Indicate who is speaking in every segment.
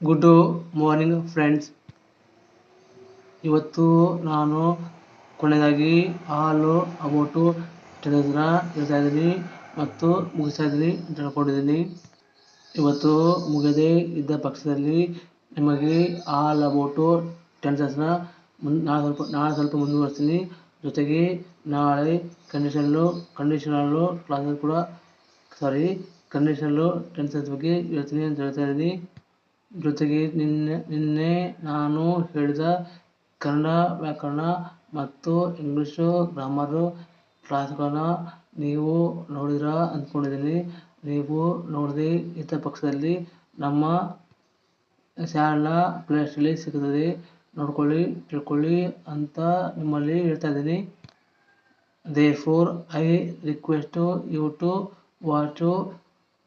Speaker 1: Good morning friends ಇವತ್ತು ನಾನು ಕೊನೆಯದಾಗಿ ಆಲ್ ಅಬೌಟು ಟೆನ್ಸಸ್ನ ಹೇಳ್ತಾ ಇದ್ದೀನಿ ಮತ್ತು ಮುಗಿಸ್ತಾ ಇದ್ದೀನಿ ಅಂತ ಹೇಳ್ಕೊಂಡಿದ್ದೀನಿ. ಇವತ್ತು ಮುಗಿದೇ ಇದ್ದ ಪಕ್ಷದಲ್ಲಿ ನಿಮಗೆ ಆಲ್ ಅಬೌಟು ಟೆನ್ಸಸ್ನ ಮುನ್ ನಾಳೆ ಸ್ವಲ್ಪ ನಾಳೆ ಸ್ವಲ್ಪ ಮುಂದುವರಿಸ್ತೀನಿ. ಜೊತೆಗೆ ನಾಳೆ ಕಂಡೀಷನಲ್ಲು ಕಂಡೀಷನಲ್ಲು ಕ್ಲಾಸಸ್ ಕೂಡ ಸಾರಿ ಕಂಡೀಷನಲ್ಲು ಟೆನ್ಸಸ್ ಬಗ್ಗೆ ಹೇಳ್ತೀನಿ ಅಂತ ಹೇಳ್ತಾ ಇದ್ದೀನಿ. ಜೊತೆಗೆ ನಿನ್ನೆ ನಿನ್ನೆ ನಾನು ಹೇಳಿದ ಕನ್ನಡ ವ್ಯಾಕರಣ ಮತ್ತು ಇಂಗ್ಲೀಷು ಗ್ರಾಮರು ಕ್ಲಾಸ್ಗಳನ್ನ ನೀವು ನೋಡಿದ್ರ ಅಂದ್ಕೊಂಡಿದ್ದೀನಿ. ನೀವು ನೋಡದೇ ಇದ್ದ ಪಕ್ಷದಲ್ಲಿ ನಮ್ಮ ಚಾನಲ್ನ ಪ್ಲೇಲಿಸ್ಟಲ್ಲಿ ಸಿಗುತ್ತದೆ. ನೋಡ್ಕೊಳ್ಳಿ, ತಿಳ್ಕೊಳ್ಳಿ ಅಂತ ನಿಮ್ಮಲ್ಲಿ ಹೇಳ್ತಾ ಇದ್ದೀನಿ. Therefore I request you to watch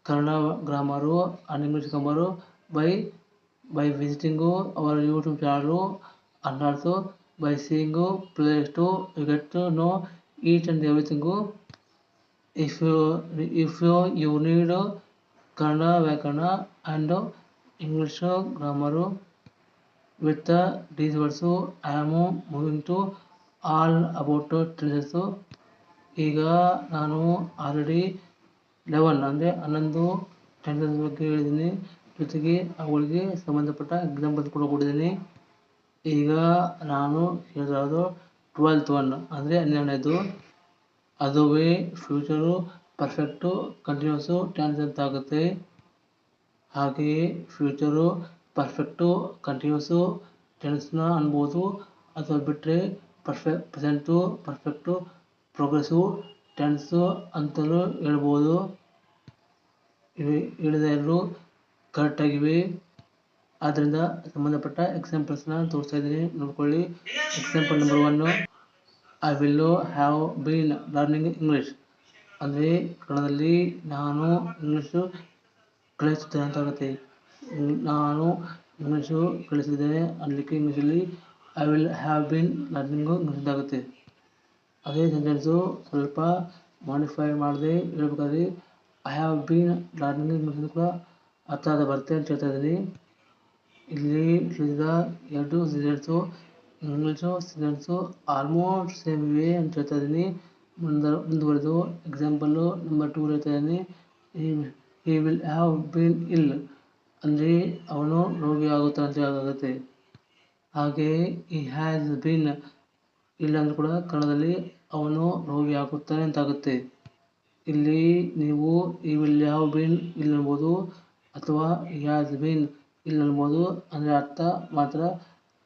Speaker 1: Kannada grammar and English grammar by by visiting our YouTube channel and also by seeing playlist you get to know each and everything. If you if you, you need Kannada ವ್ಯಾಕರಣ and English grammar with these words I am moving to all about tenses. ಈಗ ನಾನು already eleven ಅಂದರೆ ಹನ್ನೊಂದು tenses ಬಗ್ಗೆ ಹೇಳಿದ್ದೀನಿ ಜೊತೆಗೆ ಅವುಗಳಿಗೆ ಸಂಬಂಧಪಟ್ಟ ಎಕ್ಸಾಮ್ ಕೊಟ್ಟಿದ್ದೀನಿ. ಈಗ ನಾನು ಹೇಳಿರೋದು ಟ್ವೆಲ್ತ್ ಒನ್ ಅಂದರೆ ಹನ್ನೆರಡನೇದು. ಅದುವೇ ಫ್ಯೂಚರು ಪರ್ಫೆಕ್ಟು ಕಂಟಿನ್ಯೂಸು ಟೆನ್ಸ್ ಅಂತ ಆಗುತ್ತೆ. ಹಾಗೆಯೇ ಫ್ಯೂಚರು ಪರ್ಫೆಕ್ಟು ಕಂಟಿನ್ಯೂಸು ಟೆನ್ಸ್ನ ಅನ್ಬೋದು. ಅಥವಾ ಬಿಟ್ಟರೆ perfect present perfect progress tense ಅಂತಲೂ ಹೇಳ್ಬೋದು. ಹೇಳಿದ ಎರಡು ಕರೆಕ್ಟಾಗಿವೆ. ಆದ್ದರಿಂದ ಸಂಬಂಧಪಟ್ಟ ಎಕ್ಸಾಂಪಲ್ಸ್ನ ತೋರಿಸ್ತಾ ಇದ್ದೀನಿ. ನೋಡ್ಕೊಳ್ಳಿ. Example number one I will have been learning English ಅಂದರೆ ಕನ್ನಡದಲ್ಲಿ ನಾನು ಇಂಗ್ಲೀಷು ಕಲಿಸುತ್ತೇನೆ ಅಂತ ಆಗುತ್ತೆ. ನಾನು ಇಂಗ್ಲೀಷು ಕಲಿಸಿದ್ದೇನೆ ಅನ್ನಲಿಕ್ಕೆ ಇಂಗ್ಲೀಷಲ್ಲಿ I will have been learning English ಆಗುತ್ತೆ. ಅದೇ ಸೆಂಟೆನ್ಸು ಸ್ವಲ್ಪ ಮಾಡಿಫೈ ಮಾಡದೆ ಹೇಳ್ಬೇಕಾದ್ರೆ I have been learning English ಕೂಡ ಅರ್ಥ ಆದ ಕ್ಷೇತ್ರದಲ್ಲಿ ಇಲ್ಲಿ ತಿಳಿದ ಎರಡು seasons English seasons almost same ಇವೆ ಅಂತ ಹೇಳ್ತಾ ಇದ್ದೀನಿ. ಮುಂದೆ, ಮುಂದುವರೆದು ಎಕ್ಸಾಂಪಲ್ಲು ನಂಬರ್ ಟೂ ಹೇಳ್ತಾ ಈ ವಿಲ್ ಹ್ಯಾವ್ ಬೀನ್ ಇಲ್ ಅಂದರೆ ಅವನು ರೋಗಿ ಆಗುತ್ತಾನೆ ಅಂತ ಹೇಳೋದಾಗುತ್ತೆ. ಹಾಗೆ ಈ ಹ್ಯಾಸ್ ಬೀನ್ ಇಲ್ಲ ಅಂದರೂ ಕೂಡ ಕನ್ನಡದಲ್ಲಿ ಅವನು ರೋಗಿ ಆಗುತ್ತಾನೆ ಅಂತ ಆಗುತ್ತೆ ಇಲ್ಲಿ ನೀವು ಈ ವಿಲ್ ಹ್ಯಾವ್ ಬೀನ್ ಇಲ್ಲ ಅನ್ಬೋದು ಅಥವಾ ಹ್ಯಾಸ್ ಬೀನ್ ಇಲ್ಲ ಅನ್ಬೋದು ಅಂದರೆ ಅರ್ಥ ಮಾತ್ರ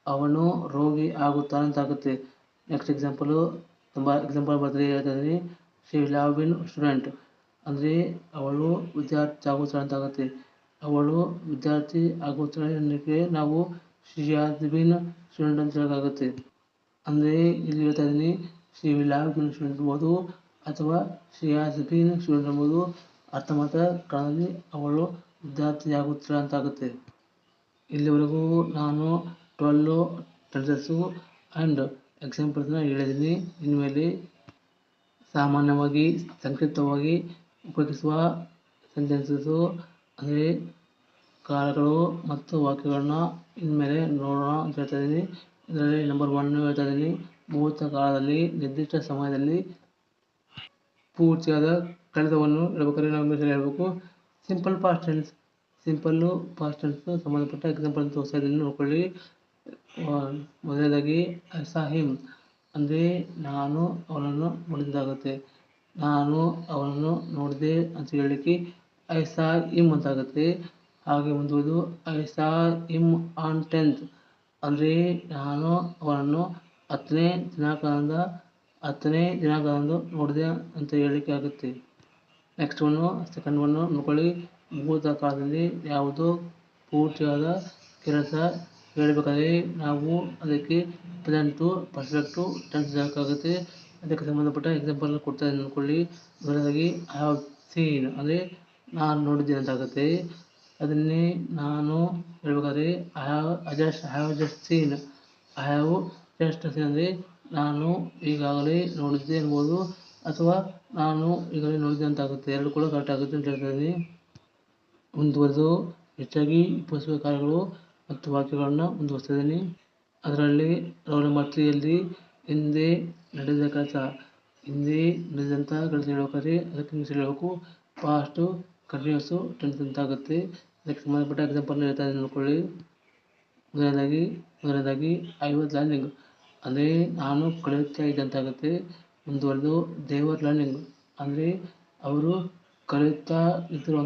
Speaker 1: ಅವನು ರೋಗಿ ಆಗುತ್ತಾನೆ ಅಂತ ಆಗುತ್ತೆ ನೆಕ್ಸ್ಟ್ ಎಕ್ಸಾಂಪಲು ತುಂಬ ಎಕ್ಸಾಂಪಲ್ ಬರ್ತದೆ ಹೇಳ್ತಾ ಇದ್ದೀನಿ she will have been student ಅಂದರೆ ಅವಳು ವಿದ್ಯಾರ್ಥಿ ಆಗುತ್ತಾಳೆ ಅಂತ ಆಗುತ್ತೆ ಅವಳು ವಿದ್ಯಾರ್ಥಿ ಆಗುತ್ತಾಳೆ ಅನ್ನೋಕ್ಕೆ ನಾವು ಶಿ ಹ್ಯಾಸ್ ಬೀನ್ ಸ್ಟೂಡೆಂಟ್ ಅಂತ ಹೇಳೋಕ್ಕಾಗುತ್ತೆ. ಅಂದರೆ ಇಲ್ಲಿ ಹೇಳ್ತಾ ಇದ್ದೀನಿ she will have been student ಅನ್ಬೋದು ಅಥವಾ ಶಿ ಹ್ಯಾಸ್ ಬೀನ್ ಸ್ಟೂಡೆಂಟ್ ಅನ್ಬೋದು ಅರ್ಥ ಮಾತ್ರ ಕನ್ನಡದಲ್ಲಿ ಅವಳು ವಿದ್ಯಾರ್ಥಿ ಅಂತಾಗುತ್ತೆ ಅಂತ ಆಗುತ್ತೆ? ಇಲ್ಲಿವರೆಗೂ ನಾನು ಟ್ವೆಲ್ಲು ಟೆನ್ಸಸ್ಸು ಆ್ಯಂಡ್ ಎಕ್ಸಾಂಪಲ್ಸ್ನ ಹೇಳಿದ್ದೀನಿ. ಇನ್ಮೇಲೆ ಸಾಮಾನ್ಯವಾಗಿ, ಸಂಕ್ಷಿಪ್ತವಾಗಿ ಉಪಯೋಗಿಸುವ ಸೆಂಟೆನ್ಸಸ್ಸು ಅಂದರೆ ಕಾಲಗಳು ಮತ್ತು ವಾಕ್ಯಗಳನ್ನ ಇನ್ಮೇಲೆ ನೋಡೋಣ ಅಂತ ಹೇಳ್ತಾ ಇದ್ದೀನಿ. ಇದರಲ್ಲಿ ನಂಬರ್ ಒನ್ ಹೇಳ್ತಾ ಇದ್ದೀನಿ. ಮುಹೂರ್ತ ಕಾಲದಲ್ಲಿ, ನಿರ್ದಿಷ್ಟ ಸಮಯದಲ್ಲಿ ಪೂರ್ತಿಯಾದ ಕಡಿತವನ್ನು ಹೇಳ್ಬೇಕಾದ್ರೆ ನಾವು ಹೇಳಬೇಕು. Simple past tense simple past ಸಂಬಂಧಪಟ್ಟ ಎಕ್ಸಾಂಪಲ್ ತೋರಿಸ್ತಾ ಇದ್ದೀನಿ ನೋಡ್ಕೊಳ್ಳಿ. ಮೊದಲನೇದಾಗಿ ಐ ಸಾ ಹಿಮ್ ಅಂದರೆ ನಾನು ಅವನನ್ನು ನೋಡಿದ್ದಾಗುತ್ತೆ. ನಾನು ಅವನನ್ನು ನೋಡಿದೆ ಅಂತ ಹೇಳಲಿಕ್ಕೆ ಐ ಸಾ ಇಮ್ ಅಂತಾಗುತ್ತೆ. ಹಾಗೆ ಮುಂದುವುದು I saw him on tenth ಅಂದರೆ ನಾನು ಅವನನ್ನು ಹತ್ತನೇ ದಿನಾಂಕದಿಂದ, ಹತ್ತನೇ ದಿನಾಂಕದಂದು ನೋಡಿದೆ ಅಂತ ಹೇಳಲಿಕ್ಕೆ ಆಗುತ್ತೆ. ನೆಕ್ಸ್ಟ್ ಒನ್ನು ಸೆಕೆಂಡ್ ಒನ್ನು ನೋಡ್ಕೊಳ್ಳಿ ಮುಹೂರ್ತ ಕಾಲದಲ್ಲಿ ಯಾವುದೋ ಪೂರ್ತಿಯಾದ ಕೆಲಸ ಹೇಳಬೇಕಾದ್ರೆ ನಾವು ಅದಕ್ಕೆ ಪ್ರೆಸೆಂಟು ಪರ್ಫೆಕ್ಟು ಟೆನ್ಸ್ ಹಾಕಾಗುತ್ತೆ. ಅದಕ್ಕೆ ಸಂಬಂಧಪಟ್ಟ ಎಕ್ಸಾಂಪಲ್ ಕೊಡ್ತಾ ಇದ್ದೀನಿ ಅಂದ್ಕೊಳ್ಳಿ ಮೊದಲನೇದಾಗಿ ಐ ಹ್ಯಾವ್ ಸೀನ್ ಅಂದರೆ ನಾನು ನೋಡಿದ್ದೀನಿ ಅಂತಾಗುತ್ತೆ. ಅದನ್ನೇ ನಾನು ಹೇಳಬೇಕಾದ್ರೆ I have adjust just I have just seen I have just seen ಅಂದರೆ ನಾನು ಈಗಾಗಲೇ ನೋಡಿದ್ದೆ ಅನ್ಬೋದು ಅಥವಾ ನಾನು ಈಗಲೇ ನೋಡಿದೆ ಅಂತ ಆಗುತ್ತೆ ಎರಡು ಕೂಡ ಕರೆಕ್ಟ್ ಆಗುತ್ತೆ ಅಂತ ಹೇಳ್ತಾ ಇದ್ದೀನಿ ಮುಂದುವರೆದು ಹೆಚ್ಚಾಗಿ ಪುಸ್ತಕ ಕಾರ್ಯಗಳು ಮತ್ತು ವಾಕ್ಯಗಳನ್ನು ಮುಂದುವರಿಸ್ತಾ ಇದ್ದೀನಿ ಅದರಲ್ಲಿ ರೌಲ ಮಾತೃಯಲ್ಲಿ ಹಿಂದೆ ನಡೆದ ಕೆಲಸ, ಹಿಂದೆ ನಡೆದಂಥ ಕೆಲಸ ಹೇಳ್ಬೇಕಾದ್ರೆ ಅದಕ್ಕೆ ಹೇಳಬೇಕು. ಪಾಸ್ಟು ಕಂಟಿನ್ಯೂಸು ಟೆನ್ಸ್ ಅಂತ ಆಗುತ್ತೆ. ಅದಕ್ಕೆ ಸಂಬಂಧಪಟ್ಟ ಎಕ್ಸಾಂಪಲ್ ಹೇಳ್ತಾ ಇದ್ದೀನಿ ನೋಡ್ಕೊಳ್ಳಿ. ಮೊದಲನೇದಾಗಿ ಮೊದಲನೇದಾಗಿ ಐ ವಾಸ್ ಲರ್ನಿಂಗ್ ಅಂದರೆ ನಾನು ಕಲಿಯುತ್ತಾ ಇದ್ದಂತಾಗುತ್ತೆ ಮುಂದುವರೆದು ದೇವರ್ ಲರ್ನಿಂಗ್ ಅಂದರೆ ಅವರು ಕಲಿತಾ ಇದ್ದರು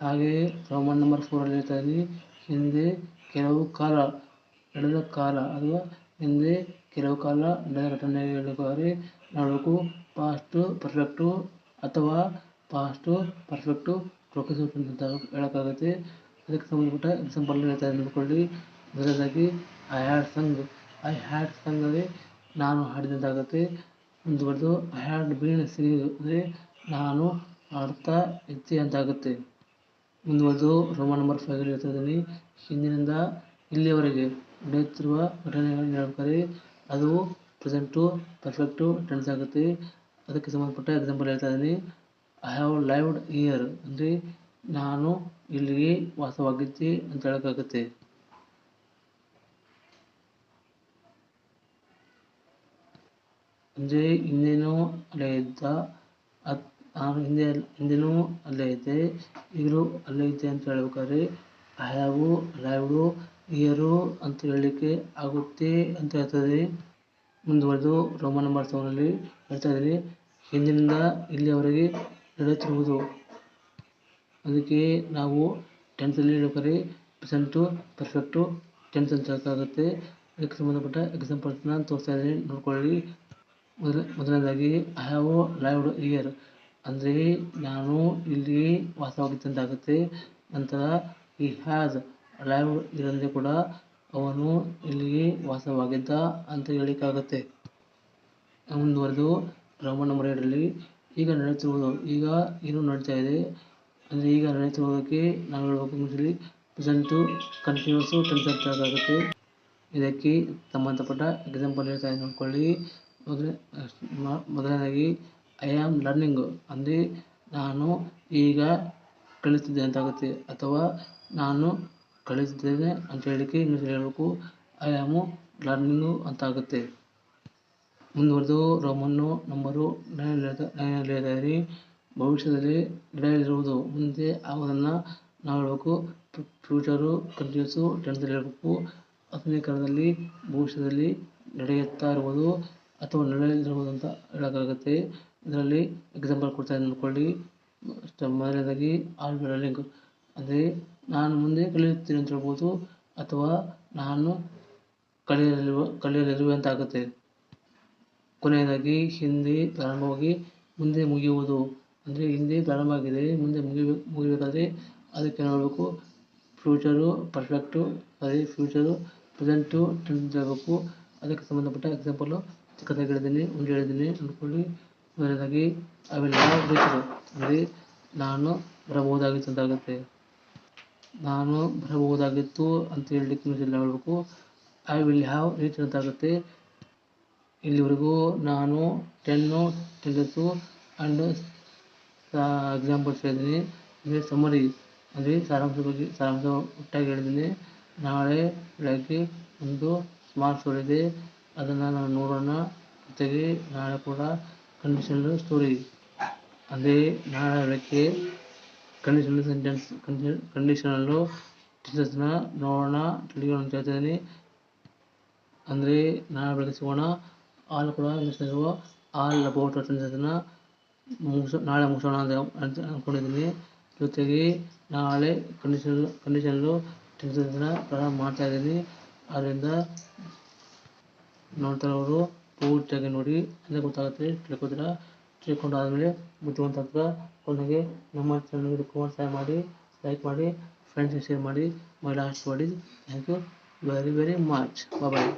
Speaker 1: ಹಾಗೆಯೇ ರೋಮನ್ ನಂಬರ್ ಫೋರಲ್ಲಿ ಹೇಳ್ತಾ ಇದ್ದೀನಿ. ಹಿಂದೆ ಕೆಲವು ಕಾಲ ನಡೆದ ಕಾಲ ಅಥವಾ ಹಿಂದೆ ಕೆಲವು ಕಾಲ ನಡೆದ ಘಟನೆ ಹೇಳಬೇಕಾದ್ರೆ ನೋಡಬೇಕು ಪಾಸ್ಟು ಪರ್ಫೆಕ್ಟು ಅಥವಾ ಪಾಸ್ಟು ಪರ್ಫೆಕ್ಟು ಪ್ರೊಫೆಸರ್ ಅಂತ ಹೇಳೋಕ್ಕಾಗುತ್ತೆ. ಅದಕ್ಕೆ ಸಂಬಂಧಪಟ್ಟ ಎಕ್ಸಾಂಪಲ್ ಹೇಳ್ತಾ ನೋಡ್ಕೊಳ್ಳಿ ಮೊದಲನೇದಾಗಿ I had sung I had sung ಅಂದರೆ ನಾನು ಹಾಡಿದಂತಾಗುತ್ತೆ ಮುಂದುವರೆದು ಐ ಹ್ಯಾಡ್ ಬೀನ್ ಸಿಂಗ್ ಅಂದರೆ ನಾನು ಹಾಡ್ತಾ ಇದ್ದೆ ಅಂತಾಗುತ್ತೆ ಮುಂದುವರೆದು ರೋಮನ್ ನಂಬರ್ ಫೈವ್ ಹೇಳ್ತಾ ಇದ್ದೀನಿ ಹಿಂದಿನಿಂದ ಇಲ್ಲಿಯವರೆಗೆ ನಡೆಯುತ್ತಿರುವ ಘಟನೆಗಳನ್ನು ಹೇಳ್ಬೇಕಾದ್ರೆ ಅದು ಪ್ರೆಸೆಂಟು ಪರ್ಫೆಕ್ಟು ಟೆನ್ಸ್ ಆಗುತ್ತೆ. ಅದಕ್ಕೆ ಸಂಬಂಧಪಟ್ಟ ಎಕ್ಸಾಂಪಲ್ ಹೇಳ್ತಾ ಇದ್ದೀನಿ. ಐ ಹ್ಯಾವ್ ಲೈವ್ಡ್ ಇಯರ್ ಅಂದರೆ ನಾನು ಇಲ್ಲಿಗೆ ವಾಸವಾಗಿದ್ದೆ ಅಂತ ಹೇಳೋಕ್ಕಾಗುತ್ತೆ. ಅಂದರೆ ಹಿಂದೆನೂ ಅಲ್ಲೇ ಇದ್ದ ಅದು ನಾನು ಹಿಂದೆ ಹಿಂದೆನೂ ಅಲ್ಲೇ ಇದ್ದೆ, ಈಗಲೂ ಅಲ್ಲೇ ಇದ್ದೆ ಅಂತ ಹೇಳ್ಬೇಕಾದ್ರೆ ಐ ಹ್ಯಾವು ಲೈವ್ಡು ಇಯರು ಅಂತ ಹೇಳಲಿಕ್ಕೆ ಆಗುತ್ತೆ ಅಂತ ಹೇಳ್ತದೆ. ಮುಂದುವರೆದು ರೋಮನ್ ನಂಬರ್ ಸೆವೆನಲ್ಲಿ ಹೇಳ್ತಾ ಇದ್ದೀನಿ, ಹಿಂದಿನಿಂದ ಇಲ್ಲಿಯವರೆಗೆ ನಡೆಯುತ್ತಿರುವುದು. ಅದಕ್ಕೆ ನಾವು ಟೆನ್ಸಲ್ಲಿ ಹೇಳ್ಬೇಕಾದ್ರೆ ಪ್ರೆಸೆಂಟು ಪರ್ಫೆಕ್ಟು ಟೆನ್ಸ್ ಅಂತ ಹೇಳೋಕ್ಕಾಗುತ್ತೆ ಅದಕ್ಕೆ ಸಂಬಂಧಪಟ್ಟ ಎಕ್ಸಾಂಪಲ್ಸ್ನ ತೋರಿಸ್ತಾ ಇದ್ದೀನಿ, ನೋಡ್ಕೊಳ್ಳಿ. ಮೊದಲ ಮೊದಲನೇದಾಗಿ ಐ ಹ್ಯಾವ್ ಲೈವ್ಡ್ ಇಯರ್ ಅಂದರೆ ನಾನು ಇಲ್ಲಿ ವಾಸವಾಗಿದ್ದಂತಾಗುತ್ತೆ ನಂತರ ಈ ಹ್ಯಾಸ್ ಲೈವ್ಡ್ ಇರಲ್ಲಿ ಕೂಡ ಅವನು ಇಲ್ಲಿ ವಾಸವಾಗಿದ್ದ ಅಂತ ಹೇಳಲಿಕ್ಕಾಗುತ್ತೆ ಮುಂದುವರೆದು ರೋಮನ್ ನಂಬರ್ ಎರಡರಲ್ಲಿ ಈಗ ನಡೆಯುತ್ತಿರುವುದು ಈಗ ಏನು ನಡೀತಾ ಇದೆ ಅಂದರೆ ಈಗ ನಡೆಯುತ್ತಿರುವುದಕ್ಕೆ ನಾವು ಹೇಳಬೇಕು ಇಂಗ್ಲೀಷಲ್ಲಿ ಪ್ರೆಸೆಂಟು ಕಂಟಿನ್ಯೂಸು ಟೆನ್ಸ್ ಅಂತ ಇದಕ್ಕೆ ಸಂಬಂಧಪಟ್ಟ ಎಕ್ಸಾಂಪಲ್ ಹೇಳ್ತಾ ನೋಡ್ಕೊಳ್ಳಿ ಮೊದಲ ಮೊದಲನೇದಾಗಿ ಐ ಆಮ್ ಲರ್ನಿಂಗ್ ಅಂದರೆ ನಾನು ಈಗ ಕಲಿತಿದ್ದೆ ಅಂತಾಗುತ್ತೆ. ಅಥವಾ ನಾನು ಕಲಿತಿದ್ದೇನೆ ಅಂತ ಹೇಳಲಿಕ್ಕೆ ಇಂಗ್ಲೀಷಲ್ಲಿ ಹೇಳಬೇಕು. ಐ ಆಮು ಲರ್ನಿಂಗು ಅಂತ ಆಗುತ್ತೆ ಮುಂದುವರೆದು, ರೋಮನ್ನು ನಂಬರು ಇದ್ದೀನಿ ಭವಿಷ್ಯದಲ್ಲಿ ನಡೆಯಲಿರುವುದು. ಮುಂದೆ ಆಗೋದನ್ನು ನಾವು ಹೇಳಬೇಕು. ಫ್ಯೂಚರು ಕಂಟಿನ್ಯೂಸು ಟೆನ್ಸಲ್ಲಿ ಹೇಳಬೇಕು. ಕಾಲದಲ್ಲಿ ಭವಿಷ್ಯದಲ್ಲಿ ನಡೆಯುತ್ತಾ ಇರುವುದು ಅಥವಾ ನಡೆಯಲಿರುವುದು ಅಂತ ಹೇಳೋಕ್ಕಾಗುತ್ತೆ. ಇದರಲ್ಲಿ ಎಕ್ಸಾಂಪಲ್ ಕೊಡ್ತಾ ಇದ್ದೀನಿ ನೋಡ್ಕೊಳ್ಳಿ ಮೊದಲನೇದಾಗಿ ಆಲ್ ಲರ್ನಿಂಗ್ ಅಂದರೆ ನಾನು ಮುಂದೆ ಕಲಿಯುತ್ತೇನೆ ಅಂತ ಹೇಳ್ಬೋದು, ಅಥವಾ ನಾನು ಕಲಿಯಲಿರುವ, ಕಲಿಯಲಿರುವೆ ಅಂತ ಆಗುತ್ತೆ. ಕೊನೆಯದಾಗಿ, ಹಿಂದೆ ಪ್ರಾರಂಭವಾಗಿ ಮುಂದೆ ಮುಗಿಯುವುದು. ಅಂದರೆ ಹಿಂದೆ ಪ್ರಾರಂಭ ಆಗಿದೆ ಮುಂದೆ ಮುಗಿಬೇಕು ಮುಗಿಬೇಕಾದ್ರೆ ಅದಕ್ಕೆ ನೋಡಬೇಕು ಫ್ಯೂಚರು ಪರ್ಫೆಕ್ಟು, ಅದೇ ಫ್ಯೂಚರು ಪ್ರೆಸೆಂಟು ಟೆನ್ಸ್ ಹೇಳಬೇಕು ಅದಕ್ಕೆ ಸಂಬಂಧಪಟ್ಟ ಎಕ್ಸಾಂಪಲು ಚಿಕ್ಕದಾಗಿ ಹೇಳಿದ್ದೀನಿ ಒಂದು ಹೇಳಿದ್ದೀನಿ ಅಂದ್ಕೊಳ್ಳಿ ಮೊದಲನೇದಾಗಿ ಹ್ಯಾವ್ ರೀಚರು ಅಂದರೆ ನಾನು ಬರಬಹುದಾಗಿತ್ತು ಅಂತಾಗುತ್ತೆ. ನಾನು ಬರಬಹುದಾಗಿತ್ತು ಅಂತ ಹೇಳಲಿಕ್ಕೆ ಇಲ್ಲ ಹೇಳಬೇಕು. ಐ ವಿಲ್ ಹ್ಯಾವ್ ರೀಚ್ ಅಂತಾಗುತ್ತೆ. ಇಲ್ಲಿವರೆಗೂ ನಾನು ಟೆನ್ನು ಟೆನ್ಸಸ್ಸು ಆ್ಯಂಡ್ ಎಕ್ಸಾಂಪಲ್ಸ್ ಹೇಳಿದ್ದೀನಿ. ಅಂದರೆ ಸಮರಿ ಅಂದರೆ ಸಾರಾಂಶ ಬಗ್ಗೆ ಸಾರಾಂಶ ಒಟ್ಟಾಗಿ ಹೇಳಿದ್ದೀನಿ. ನಾಳೆ ಬೆಳಗ್ಗೆ ಒಂದು ಸ್ಮಾರ್ಟ್ ಸ್ಟೋರ್ ಇದೆ. ಅದನ್ನು ನಾವು ನೋಡೋಣ. ಜೊತೆಗೆ ನಾಳೆ ಕೂಡ ಕಂಡೀಷನಲ್ ಸ್ಟೋರಿ ಅದೇ ನಾಳೆ ಬೆಳಗ್ಗೆ ಕಂಡೀಷನಲ್ ಸೆಂಟೆನ್ಸ್ ಕಂಡೀಷನಲ್ಲು ಟೆನ್ಸಸ್ನ ನೋಡೋಣ. ತಿಳಿಯೋಣ ಅಂತ ಹೇಳ್ತಿದ್ದೀನಿ ಅಂದರೆ ನಾಳೆ ಬೆಳಗ್ಗೆ ಸಿಗೋಣ. ಆಲ್ ಕೂಡ ಇಂಗ್ಲೀಷ್ನಲ್ಲಿರುವ ಆಲ್ ಅಬೌಟ್ ಟೆನ್ಸಸ್ನ ಮುಗಿಸೋ, ನಾಳೆ ಮುಗಿಸೋಣ ಅಂತ ಅಂದ್ಕೊಂಡಿದ್ದೀನಿ ಜೊತೆಗೆ ನಾಳೆ ಕಂಡೀಷನ್ ಕಂಡೀಷನಲ್ಲು ಟೆನ್ಸಸ್ನ ಪ್ರಾರಂಭ ಮಾಡ್ತಾ ಇದ್ದೀನಿ. ಆದ್ದರಿಂದ ನೋಡ್ತಾ ಅವರು ಪೂರ್ತಿಯಾಗಿ ನೋಡಿ ಅಂದರೆ ಗೊತ್ತಾಗುತ್ತೆ, ತಿಳ್ಕೊತೀರ? ತಿಳ್ಕೊಂಡಾದ್ಮೇಲೆ ಬುದ್ಧಿವಂತ ಹತ್ರ ಕೊನೆಗೆ ನಮ್ಮ ಚಾನಲ್ಗೆ ಕುಮಾರ್ ಸಹಾಯ ಮಾಡಿ ಲೈಕ್ ಮಾಡಿ ಫ್ರೆಂಡ್ಸ್ಗೆ ಶೇರ್ ಮಾಡಿ ಮೈ ಲಾಸ್ಟ್ ಮಾಡಿ thank you very very much bye